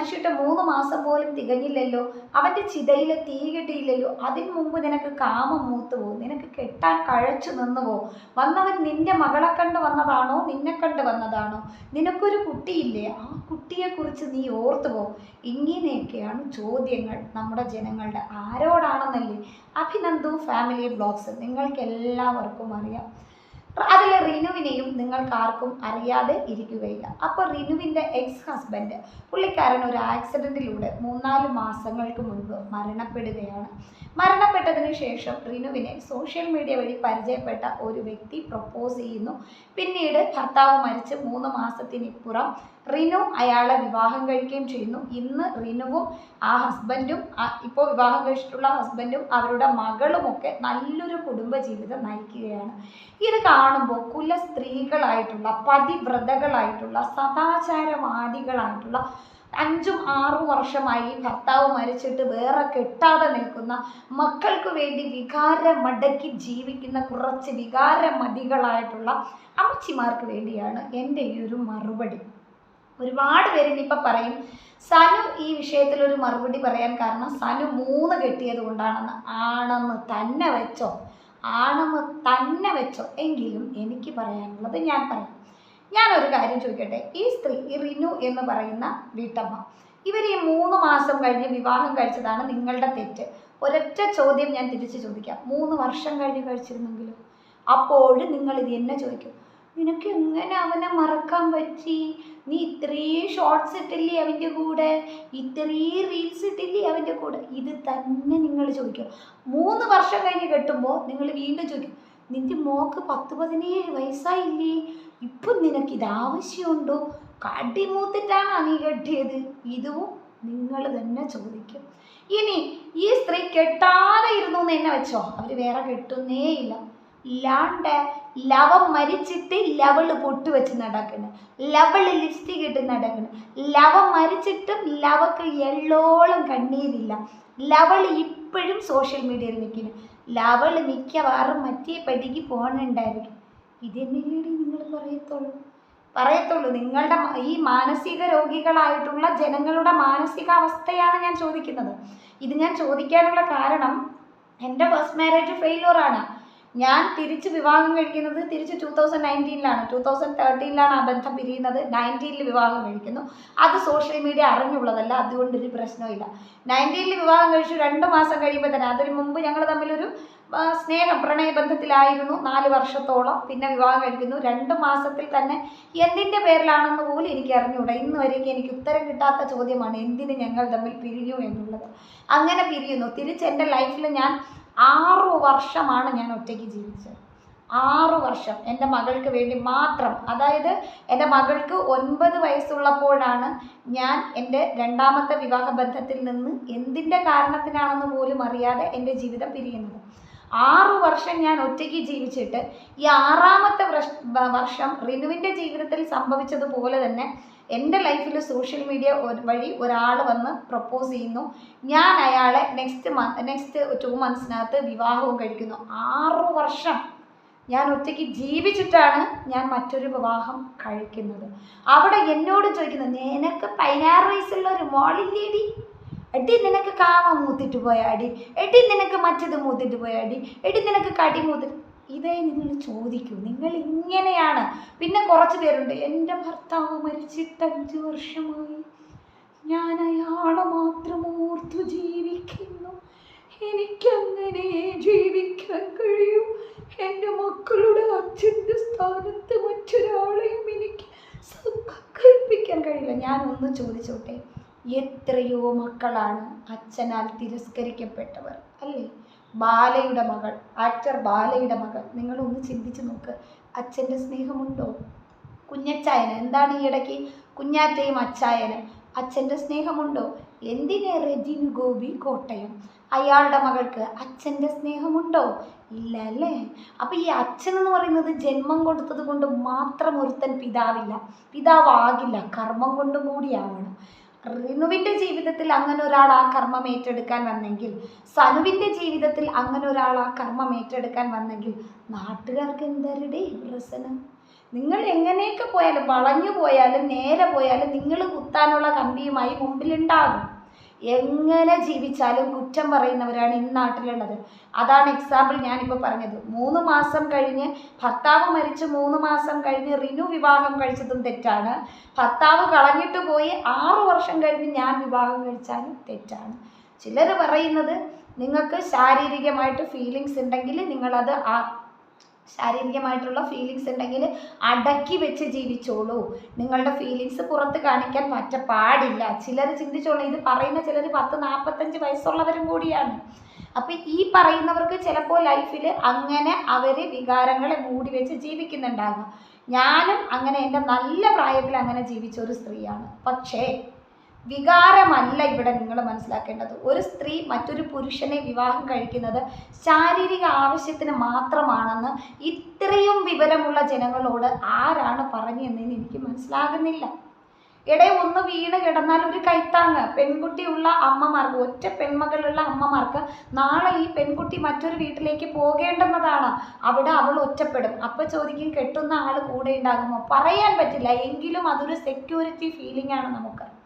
മരിച്ചിട്ട് മൂന്ന് മാസം പോലും തികഞ്ഞില്ലല്ലോ. അവന്റെ ചിതയിൽ തീ കിട്ടിയില്ലല്ലോ. അതിന് മുമ്പ് നിനക്ക് കാമം മൂത്തു പോകും നിനക്ക് കെട്ടാൻ കഴച്ചു നിന്നു പോകും വന്നവൻ നിന്റെ മകളെ കണ്ട് വന്നതാണോ? നിന്നെ കണ്ട് വന്നതാണോ? നിനക്കൊരു കുട്ടിയില്ലേ? ആ കുട്ടിയെക്കുറിച്ച് നീ ഓർത്തു പോകും ഇങ്ങനെയൊക്കെയാണ് ചോദ്യങ്ങൾ നമ്മുടെ ജനങ്ങളുടെ. ആരോടാണെന്നല്ലേ? Abhinandu family blogs. നിങ്ങൾക്ക് എല്ലാവർക്കും അറിയാം. അതിൽ റിനുവിനെയും നിങ്ങൾക്ക് ആർക്കും അറിയാതെ ഇരിക്കുകയില്ല. അപ്പോൾ റിനുവിന്റെ എക്സ് ഹസ്ബൻഡ് പുള്ളിക്കാരൻ ഒരു ആക്സിഡന്റിലൂടെ മൂന്നാൽ മാസങ്ങൾക്ക് മുൻപ് മരണപ്പെടുകയാണ്. മരണപ്പെട്ടതിന് ശേഷം റിനുവിനെ സോഷ്യൽ മീഡിയ വഴി പരിചയപ്പെട്ട ഒരു വ്യക്തി പ്രപ്പോസ് ചെയ്യുന്നു. പിന്നീട് ഭർത്താവ് മരിച്ച് മൂന്ന് മാസത്തിനിപ്പുറം റിനു അയാളെ വിവാഹം കഴിക്കുകയും ചെയ്യുന്നു. ഇന്ന് റിനുവും ആ ഹസ്ബൻഡും ഇപ്പോൾ വിവാഹം കഴിച്ചിട്ടുള്ള ഹസ്ബൻഡും അവരുടെ മകളുമൊക്കെ നല്ലൊരു കുടുംബ ജീവിതം നയിക്കുകയാണ്. ഇത് കാണുമ്പോൾ കുല സ്ത്രീകളായിട്ടുള്ള പതിവ്രതകളായിട്ടുള്ള സദാചാരവാദികളായിട്ടുള്ള അഞ്ചും ആറും വർഷമായി ഭർത്താവ് മരിച്ചിട്ട് വേറെ കെട്ടാതെ നിൽക്കുന്ന മക്കൾക്ക് വേണ്ടി വികാരമടക്കി ജീവിക്കുന്ന കുറച്ച് വികാരമതികളായിട്ടുള്ള അമ്മച്ചിമാർക്ക് വേണ്ടിയാണ് എന്റെ ഈ ഒരു മറുപടി. ഒരുപാട് പേര് ഇനിയിപ്പോൾ പറയും സനു ഈ വിഷയത്തിൽ ഒരു മറുപടി പറയാൻ കാരണം സനു മൂന്ന് കെട്ടിയത് കൊണ്ടാണെന്ന്. ആണെന്ന് തന്നെ വെച്ചോ. ആണെന്ന് തന്നെ വെച്ചോ. എങ്കിലും എനിക്ക് പറയാനുള്ളത് ഞാൻ പറയാം. ഞാനൊരു കാര്യം ചോദിക്കട്ടെ. ഈ സ്ത്രീ ഈ റിനു എന്ന് പറയുന്ന വീട്ടമ്മ ഇവർ ഈ മൂന്ന് മാസം കഴിഞ്ഞ് വിവാഹം കഴിച്ചതാണ് നിങ്ങളുടെ തെറ്റ്. ഒരൊറ്റ ചോദ്യം ഞാൻ തിരിച്ചു ചോദിക്കാം. മൂന്ന് വർഷം കഴിഞ്ഞ് കഴിച്ചിരുന്നെങ്കിലും? അപ്പോഴും നിങ്ങൾ ഇത് എന്നെ ചോദിക്കും. നിനക്ക് എങ്ങനെ അവനെ മറക്കാൻ പറ്റി? നീ ഇത്രയും ഷോർട്സ് ഇട്ടില്ലേ അവന്റെ കൂടെ? ഇത്രയും റീൽസ് ഇട്ടില്ലേ അവന്റെ കൂടെ? ഇത് തന്നെ നിങ്ങൾ ചോദിക്കും. മൂന്ന് വർഷം കഴിഞ്ഞ് കെട്ടുമ്പോൾ നിങ്ങൾ വീണ്ടും ചോദിക്കും നിന്റെ മോക്ക് പത്ത് പതിനേഴ് വയസ്സായില്ലേ? ഇപ്പം നിനക്ക് ഇത് ആവശ്യമുണ്ടോ? കടിമൂത്തിട്ടാണ് നീ കെട്ടിയത്? ഇതും നിങ്ങൾ തന്നെ ചോദിക്കും. ഇനി ഈ സ്ത്രീ കെട്ടാതെ ഇരുന്നു എന്ന് എന്നെ വെച്ചോ? അവർ വേറെ കെട്ടുന്നേ ഇല്ല ഇല്ലാണ്ട് ലവം മരിച്ചിട്ട് ലവൾ പൊട്ട് വെച്ച് നടക്കണ്. ലവൾ ലിപ്സ്റ്റിക് ഇട്ട് നടക്കണ്. ലവം മരിച്ചിട്ടും ലവക്ക് എള്ളോളം കണ്ണീരില്ല. ലവൾ ഇപ്പോഴും സോഷ്യൽ മീഡിയയിൽ നിൽക്കുന്നു. ലവൾ മിക്കവാറും മറ്റേ പടിക്ക് പോകണുണ്ടായിരിക്കും ഇതെന്നെങ്കിലും നിങ്ങൾ പറയത്തുള്ളൂ? പറയത്തുള്ളൂ. നിങ്ങളുടെ ഈ മാനസിക രോഗികളായിട്ടുള്ള ജനങ്ങളുടെ മാനസികാവസ്ഥയാണ് ഞാൻ ചോദിക്കുന്നത്. ഇത് ഞാൻ ചോദിക്കാനുള്ള കാരണം എന്റെ ഫസ്റ്റ് മാരേജ് ഫെയിലൂറാണ്. ഞാൻ തിരിച്ച് വിവാഹം കഴിക്കുന്നത് തിരിച്ച് ടൂ തൗസൻഡ് നയന്റീനിലാണ് ടൂ തൗസൻഡ് തേർട്ടീനിലാണ് ആ ബന്ധം പിരിയുന്നത്. നയന്റീനിൽ വിവാഹം കഴിക്കുന്നു. അത് സോഷ്യൽ മീഡിയ അറിഞ്ഞുള്ളതല്ല. അതുകൊണ്ടൊരു പ്രശ്നമില്ല നയന്റീനിൽ വിവാഹം കഴിച്ചു രണ്ട് മാസം കഴിയുമ്പോൾ തന്നെ അതിന് മുമ്പ് ഞങ്ങൾ തമ്മിലൊരു സ്നേഹ പ്രണയബന്ധത്തിലായിരുന്നു നാല് വർഷത്തോളം. പിന്നെ വിവാഹം കഴിക്കുന്നു. രണ്ട് മാസത്തിൽ തന്നെ എന്തിന്റെ പേരിലാണെന്ന് പോലും എനിക്ക് അറിഞ്ഞുകൂടാ ഇന്ന് വരെയ്ക്ക് എനിക്ക് ഉത്തരം കിട്ടാത്ത ചോദ്യമാണ് എന്തിന് ഞങ്ങൾ തമ്മിൽ പിരിഞ്ഞു എന്നുള്ളത്. അങ്ങനെ പിരിയുന്നു. തിരിച്ച് എന്റെ ലൈഫിൽ ഞാൻ ആറു വർഷമാണ് ഞാൻ ഒറ്റയ്ക്ക് ജീവിച്ചത്. ആറു വർഷം എന്റെ മകൾക്ക് വേണ്ടി മാത്രം. അതായത് എന്റെ മകൾക്ക് ഒൻപത് വയസ്സുള്ളപ്പോഴാണ് ഞാൻ എന്റെ രണ്ടാമത്തെ വിവാഹബന്ധത്തിൽ നിന്ന് എന്തിന്റെ കാരണത്തിനാണെന്ന് പോലും അറിയാതെ എന്റെ ജീവിതം പിരിയുന്നത്. ആറു വർഷം ഞാൻ ഒറ്റയ്ക്ക് ജീവിച്ചിട്ട് ഈ ആറാമത്തെ വർഷം റിനുവിന്റെ ജീവിതത്തിൽ സംഭവിച്ചതുപോലെ തന്നെ എന്റെ ലൈഫിൽ സോഷ്യൽ മീഡിയ വഴി ഒരാൾ വന്ന് പ്രപ്പോസ് ചെയ്യുന്നു. ഞാൻ അയാളെ നെക്സ്റ്റ് മന്ത് നെക്സ്റ്റ് ടു മന്ത്സിനകത്ത് വിവാഹവും കഴിക്കുന്നു. ആറു വർഷം ഞാൻ ഒറ്റയ്ക്ക് ജീവിച്ചിട്ടാണ് ഞാൻ മറ്റൊരു വിവാഹം കഴിക്കുന്നത്. അവിടെ എന്നോട് ചോദിക്കുന്നത് നിനക്ക് പതിനാറ് വയസ്സുള്ള ഒരു മോളില്ലേടി? എടി നിനക്ക് കാവ മൂത്തിട്ട് പോയാടി എടി. നിനക്ക് മറ്റത് മൂത്തിട്ട് പോയാടി എടി. നിനക്ക് കടി മൂത്തിട്ട് ഇതേ നിങ്ങൾ ചോദിക്കൂ. നിങ്ങൾ ഇങ്ങനെയാണ്. പിന്നെ കുറച്ച് പേരുണ്ട്. എന്റെ ഭർത്താവ് മരിച്ചിട്ട് അഞ്ച് വർഷമായി. ഞാൻ അയാളെ മാത്രം ഓർത്തു ജീവിക്കുന്നു. എനിക്കങ്ങനെ ജീവിക്കാൻ കഴിയൂ. എന്റെ മക്കളുടെ അച്ഛന്റെ സ്ഥാനത്ത് മറ്റൊരാളെയും എനിക്ക് സങ്കൽപ്പിക്കാൻ കഴിയില്ല. ഞാനൊന്ന് ചോദിച്ചോട്ടെ? എത്രയോ മക്കളാണ് അച്ഛനാൽ തിരസ്കരിക്കപ്പെട്ടവർ അല്ലേ? ബാലയുടെ മകൾ ആക്ടർ ബാലയുടെ മകൾ. നിങ്ങളൊന്ന് ചിന്തിച്ചു നോക്ക്. അച്ഛന്റെ സ്നേഹമുണ്ടോ? കുഞ്ഞച്ചായന് എന്താണ് ഈ ഇടയ്ക്ക്? കുഞ്ഞാറ്റയും അച്ചായനും. അച്ഛന്റെ സ്നേഹമുണ്ടോ? എന്തിനെ റെജിൻ ഗോപി കോട്ടയം? അയാളുടെ മകൾക്ക് അച്ഛന്റെ സ്നേഹമുണ്ടോ? ഇല്ല അല്ലേ? അപ്പം ഈ അച്ഛൻ എന്ന് പറയുന്നത് ജന്മം കൊടുത്തത് കൊണ്ട് മാത്രം ഒരുത്തൻ പിതാവില്ല. പിതാവാകില്ല കർമ്മം കൊണ്ടും കൂടിയാവണം. റിനുവിന്റെ ജീവിതത്തിൽ അങ്ങനെ ഒരാൾ ആ കർമ്മം ഏറ്റെടുക്കാൻ വന്നെങ്കിൽ സനുവിന്റെ ജീവിതത്തിൽ അങ്ങനെ ഒരാൾ ആ കർമ്മം ഏറ്റെടുക്കാൻ വന്നെങ്കിൽ നാട്ടുകാർക്ക് എന്തരുടെ പ്രസനം നിങ്ങൾ എങ്ങനെയൊക്കെ പോയാലും വളഞ്ഞു പോയാലും നേരെ പോയാലും നിങ്ങൾ കുത്താനുള്ള കമ്പിയുമായി മുമ്പിലുണ്ടാകും. എങ്ങനെ ജീവിച്ചാലും കുറ്റം പറയുന്നവരാണ് ഈ നാട്ടിലുള്ളത്. അതാണ് എക്സാമ്പിൾ ഞാനിപ്പോൾ പറഞ്ഞത്. മൂന്ന് മാസം കഴിഞ്ഞ് ഭർത്താവ് മരിച്ച് മൂന്ന് മാസം കഴിഞ്ഞ് റിനു വിവാഹം കഴിച്ചതും തെറ്റാണ്. ഭർത്താവ് കളഞ്ഞിട്ട് പോയി ആറു വർഷം കഴിഞ്ഞ് ഞാൻ വിവാഹം കഴിച്ചാലും തെറ്റാണ്. ചിലർ പറയുന്നത് നിങ്ങൾക്ക് ശാരീരികമായിട്ട് ഫീലിങ്സ് ഉണ്ടെങ്കിൽ നിങ്ങളത് ആ ശാരീരികമായിട്ടുള്ള ഫീലിങ്സ് ഉണ്ടെങ്കിൽ അടക്കി വെച്ച് ജീവിച്ചോളൂ. നിങ്ങളുടെ ഫീലിങ്സ് പുറത്ത് കാണിക്കാൻ പറ്റ പാടില്ല ചിലർ ചിന്തിച്ചോളൂ ഇത് പറയുന്ന ചിലർ പത്ത് നാൽപ്പത്തഞ്ച് വയസ്സുള്ളവരും കൂടിയാണ്. അപ്പം ഈ പറയുന്നവർക്ക് ചിലപ്പോൾ ലൈഫിൽ അങ്ങനെ അവർ വികാരങ്ങളെ മൂടി വെച്ച് ജീവിക്കുന്നുണ്ടാകും. ഞാനും അങ്ങനെ എന്റെ നല്ല പ്രായത്തിൽ അങ്ങനെ ജീവിച്ച ഒരു സ്ത്രീയാണ്. പക്ഷേ വികാരമല്ല ഇവിടെ നിങ്ങൾ മനസ്സിലാക്കേണ്ടത്. ഒരു സ്ത്രീ മറ്റൊരു പുരുഷനെ വിവാഹം കഴിക്കുന്നത് ശാരീരിക ആവശ്യത്തിന് മാത്രമാണെന്ന് ഇത്രയും വിവരമുള്ള ജനങ്ങളോട് ആരാണ് പറഞ്ഞതെന്ന് എനിക്ക് മനസ്സിലാകുന്നില്ല. ഇട ഒന്ന് വീണ് കിടന്നാൽ ഒരു കൈത്താങ്ങ്. പെൺകുട്ടിയുള്ള അമ്മമാർക്ക് ഒറ്റ പെൺമകളുള്ള അമ്മമാർക്ക് നാളെ ഈ പെൺകുട്ടി മറ്റൊരു വീട്ടിലേക്ക് പോകേണ്ടുന്നതാണ്. അവിടെ അവൾ ഒറ്റപ്പെടും. അപ്പം ചോദിക്കും കെട്ടുന്ന ആൾ കൂടെ ഉണ്ടാകുമോ? പറയാൻ പറ്റില്ല. എങ്കിലും അതൊരു സെക്യൂരിറ്റി ഫീലിംഗ് ആണ് നമുക്ക്.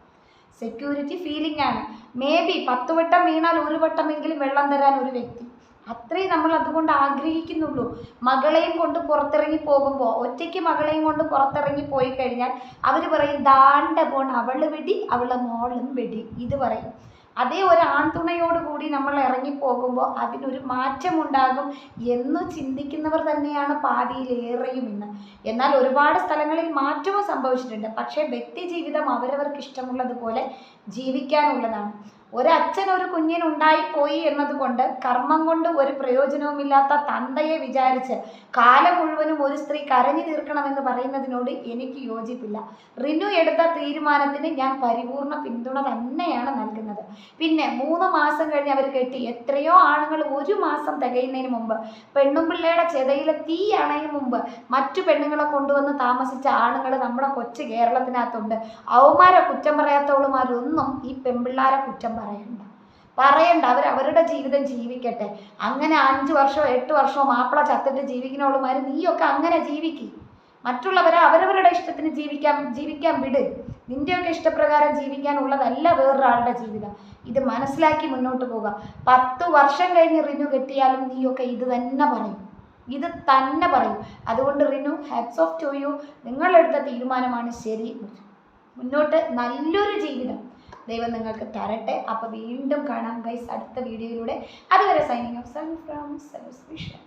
സെക്യൂരിറ്റി ഫീലിംഗ് ആണ്. മേ ബി പത്ത് വട്ടം വീണാൽ ഒരു വട്ടമെങ്കിലും വെള്ളം തരാൻ ഒരു വ്യക്തി. അത്രയും നമ്മൾ അതുകൊണ്ട് ആഗ്രഹിക്കുന്നുള്ളൂ. മകളെയും കൊണ്ട് പുറത്തിറങ്ങി പോകുമ്പോൾ ഒറ്റയ്ക്ക് മകളെയും കൊണ്ട് പുറത്തിറങ്ങി പോയി കഴിഞ്ഞാൽ അവർ പറയും ദാണ്ട പോണ അവൾ വെടി അവളുടെ മോളും വെടി. ഇത് പറയും. അതേ ഒരു ആൺതുണയോട് കൂടി നമ്മൾ ഇറങ്ങിപ്പോകുമ്പോൾ അതിനൊരു മാറ്റമുണ്ടാകും എന്ന് ചിന്തിക്കുന്നവർ തന്നെയാണ് പാതിയിലേറെയും ഇന്ന്. എന്നാൽ ഒരുപാട് സ്ഥലങ്ങളിൽ മാറ്റവും സംഭവിച്ചിട്ടുണ്ട്. പക്ഷേ വ്യക്തി ജീവിതം അവരവർക്ക് ഇഷ്ടമുള്ളതുപോലെ ജീവിക്കാനുള്ളതാണ്. ഒരച്ഛൻ ഒരു കുഞ്ഞിനുണ്ടായിപ്പോയി എന്നതുകൊണ്ട് കർമ്മം കൊണ്ട് ഒരു പ്രയോജനവുമില്ലാത്ത തന്തയെ വിചാരിച്ച് കാലം മുഴുവനും ഒരു സ്ത്രീ കരഞ്ഞു തീർക്കണമെന്ന് പറയുന്നതിനോട് എനിക്ക് യോജിപ്പില്ല. റിനു എടുത്ത തീരുമാനത്തിന് ഞാൻ പരിപൂർണ പിന്തുണ തന്നെയാണ് നൽകുന്നത്. പിന്നെ മൂന്ന് മാസം കഴിഞ്ഞ് അവർ കെട്ടി എത്രയോ ആണുങ്ങൾ ഒരു മാസം തികയുന്നതിന് മുമ്പ് പെണ്ണും പിള്ളയുടെ ചെതയിലെ തീ അണയും മുമ്പ് മറ്റു പെണ്ണുങ്ങളെ കൊണ്ടുവന്ന് താമസിച്ച ആണുങ്ങൾ നമ്മുടെ കൊച്ചു കേരളത്തിനകത്തുണ്ട്. അവന്മാരെ കുറ്റം പറയാത്തവളുമാരൊന്നും ഈ പെൺപിള്ളാരെ കുറ്റം പറയണ്ട. പറയണ്ട അവർ അവരുടെ ജീവിതം ജീവിക്കട്ടെ. അങ്ങനെ അഞ്ച് വർഷമോ എട്ട് വർഷമോ മാപ്പിള ചത്തിട്ട് ജീവിക്കുന്നവളുമാർ നീയൊക്കെ അങ്ങനെ ജീവിക്കും. മറ്റുള്ളവരെ അവരവരുടെ ഇഷ്ടത്തിന് ജീവിക്കാൻ ജീവിക്കാൻ വിട്. നിന്റെയൊക്കെ ഇഷ്ടപ്രകാരം ജീവിക്കാനുള്ളതല്ല വേറൊരാളുടെ ജീവിതം. ഇത് മനസ്സിലാക്കി മുന്നോട്ട് പോകുക പത്ത് വർഷം കഴിഞ്ഞ് റിനു കെട്ടിയാലും നീയൊക്കെ ഇത് തന്നെ പറയും. ഇത് തന്നെ പറയും. അതുകൊണ്ട് Rinu hats off to you നിങ്ങളെടുത്ത തീരുമാനമാണ് ശരി. മുന്നോട്ട് നല്ലൊരു ജീവിതം. ദൈവം നിങ്ങൾക്ക് തരട്ടെ. അപ്പോൾ വീണ്ടും കാണാം ഗൈസ് അടുത്ത വീഡിയോയിലൂടെ. അതുവരെ signing off sun from cells vision